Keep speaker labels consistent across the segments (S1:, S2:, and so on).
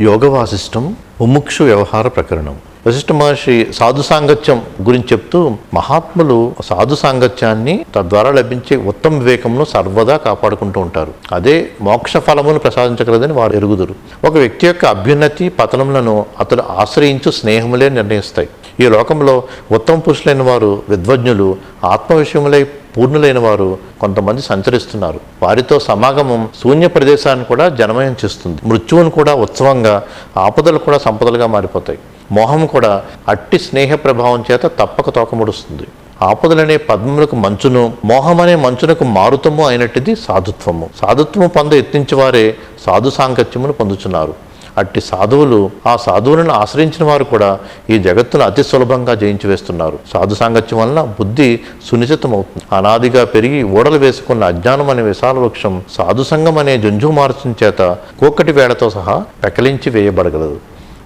S1: యోగ వాసిష్టం ముముక్షు వ్యవహార ప్రకరణం. వశిష్ఠ మహర్షి సాధు సాంగత్యం గురించి చెప్తూ మహాత్ములు సాధు సాంగత్యాన్ని తద్వారా లభించే ఉత్తమ వివేకమును సర్వదా కాపాడుకుంటూ ఉంటారు. అదే మోక్ష ఫలమును ప్రసాదించగలదని వారు ఎరుగుదురు. ఒక వ్యక్తి యొక్క అభ్యున్నతి పతనములను అతడు ఆశ్రయించు స్నేహములే నిర్ణయిస్తాయి. ఈ లోకంలో ఉత్తమ పురుషులైన వారు విద్వజ్ఞులు ఆత్మ విషయములై పూర్ణులైన వారు కొంతమంది సంచరిస్తున్నారు. వారితో సమాగమం శూన్య ప్రదేశాన్ని కూడా జనమయం చేస్తుంది. మృత్యువును కూడా ఉత్సవంగా ఆపదలు కూడా సంపదలుగా మారిపోతాయి. మోహం కూడా అట్టి స్నేహ ప్రభావం చేత తప్పక తోకముడుస్తుంది. ఆపదలనే పద్మములకు మంచును మోహం అనే మంచునకు మారుతము అయినట్టుది సాధుత్వము. సాధుత్వము పొంద ఎత్తించేవారే సాధు సాంగత్యమును పొందుచున్నారు. అట్టి సాధువులు ఆ సాధువులను ఆశ్రయించిన వారు కూడా ఈ జగత్తును అతి సులభంగా జయించి వేస్తున్నారు. సాధు సాంగత్యం వలన బుద్ధి సునిశ్చితమవుతుంది. అనాదిగా పెరిగి ఓడలు వేసుకున్న అజ్ఞానం అనే విశాల వృక్షం సాధు సంఘం అనే జంజు మార్చం చేత కోకటి వేళతో సహా పెకలించి వేయబడగలదు.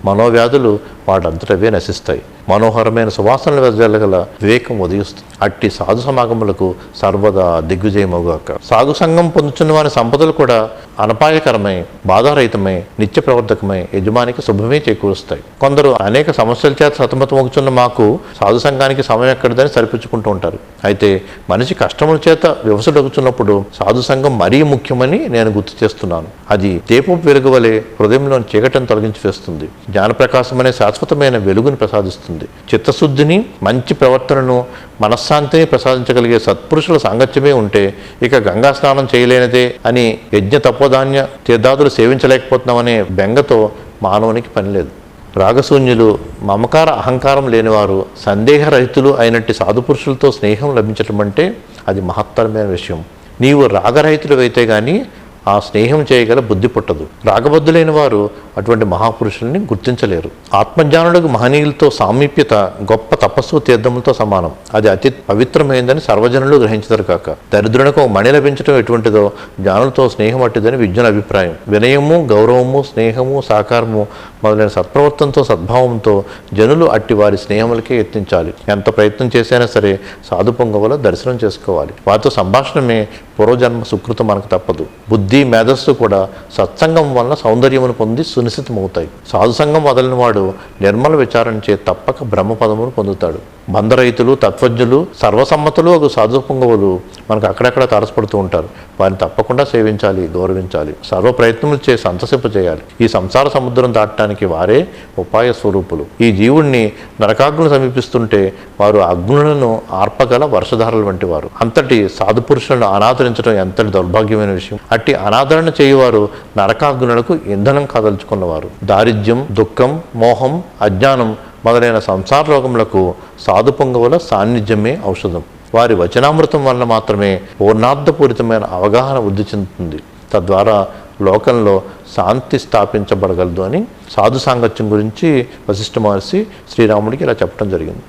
S1: మనోవ్యాధులు వాటంతటవే నశిస్తాయి. మనోహరమైన సువాసనలు వెదజల్లగల వివేకం ఉదయిస్తుంది. అట్టి సాధు సమాగములకు సర్వదా దిగ్విజయమవుగాక సాగు సంఘం పొందుతున్న వారి సంపదలు కూడా అనపాయకరమై బాధారహితమై నిత్య ప్రవర్తకమై యజమానికి శుభమే చేకూరుస్తాయి. కొందరు అనేక సమస్యల చేత సతమతమవుతున్న మాకు సాధు సంఘానికి సమయం ఎక్కడిదని సరిపించుకుంటూ ఉంటారు. అయితే మనిషి కష్టముల చేత వ్యవసడగుతున్నప్పుడు సాధు సంఘం మరీ ముఖ్యమని నేను గుర్తు చేస్తున్నాను. అది దీపం వెలుగు వలె హృదయంలోని చీకటిని తొలగించి వేస్తుంది. జ్ఞానప్రకాశం అనే శాశ్వతమైన వెలుగుని ప్రసాదిస్తుంది. చిత్తశుద్ధిని మంచి ప్రవర్తనను మనశ్శాంతిని ప్రసాదించగలిగే సత్పురుషుల సాంగత్యమే ఉంటే ఇక గంగా స్నానం చేయలేనిదే అని యజ్ఞ తపోధాన్య తీర్థాదులు సేవించలేకపోతున్నామనే బెంగతో మానవునికి పని లేదు. రాగశూన్యులు మమకార అహంకారం లేనివారు సందేహరహితులు అయినట్టి సాధుపురుషులతో స్నేహం లభించటం అంటే అది మహత్తరమైన విషయం. నీవు రాగరహితుడు కానీ ఆ స్నేహం చేయగల బుద్ధి పుట్టదు. రాగబద్ధులైన వారు అటువంటి మహాపురుషుల్ని గుర్తించలేరు. ఆత్మజ్ఞానులకు మహనీయులతో సామీప్యత గొప్ప తపస్సు తీర్థములతో సమానం. అది అతి పవిత్రమైందని సర్వజనులు గ్రహించదరు కాక. దరిద్రునకు మణి లభించడం ఎటువంటిదో జ్ఞానులతో స్నేహం అట్టిదని విజ్ఞుల అభిప్రాయం. వినయము గౌరవము స్నేహము సహకారము మొదలైన సత్ప్రవర్తనతో సద్భావంతో జనులు అట్టి వారి స్నేహములకే యత్నించాలి. ఎంత ప్రయత్నం చేసైనా సరే సాధు పొంగవల దర్శనం చేసుకోవాలి. వారితో సంభాషణమే పూర్వజన్మ సుకృతం మనకు తప్పదు. బుద్ధి మేధస్సు కూడా సత్సంగం వలన సౌందర్యమును పొంది సునిశ్చితమవుతాయి. సాధు సంఘం వాడు నిర్మల విచారణచే తప్పక బ్రహ్మపదమును పొందుతాడు. బంధరైతులు తత్వజ్ఞులు సర్వసమ్మతులు ఒక సాధు పొంగవులు మనకు అక్కడక్కడ తారసపడుతూ ఉంటారు. వారిని తప్పకుండా సేవించాలి గౌరవించాలి. సర్వ ప్రయత్నములు చేసి సంతసింప చేయాలి ఈ సంసార సముద్రం దాటడానికి వారే ఉపాయ స్వరూపులు. ఈ జీవుణ్ణి నరకాగ్నులు సమీపిస్తుంటే వారు అగ్నులను ఆర్పగల వర్షధారలు వంటి వారు. అంతటి సాధు పురుషులను అనాదరించడం ఎంతటి దౌర్భాగ్యమైన విషయం. అట్టి అనాదరణ చేయువారు నరకాగ్నులకు ఇంధనం కదల్చుకున్నవారు. దారిద్ర్యం దుఃఖం మోహం అజ్ఞానం మొదలైన సంసార రోగములకు సాధు పొంగవుల సాన్నిధ్యమే ఔషధం. వారి వచనామృతం వలన మాత్రమే పూర్ణార్థపూరితమైన అవగాహన వృద్ధి చెందుతుంది. తద్వారా లోకంలో శాంతి స్థాపించబడగలదు అని సాధు సాంగత్యం గురించి వశిష్ఠ మహర్షి శ్రీరాముడికి ఇలా చెప్పడం జరిగింది.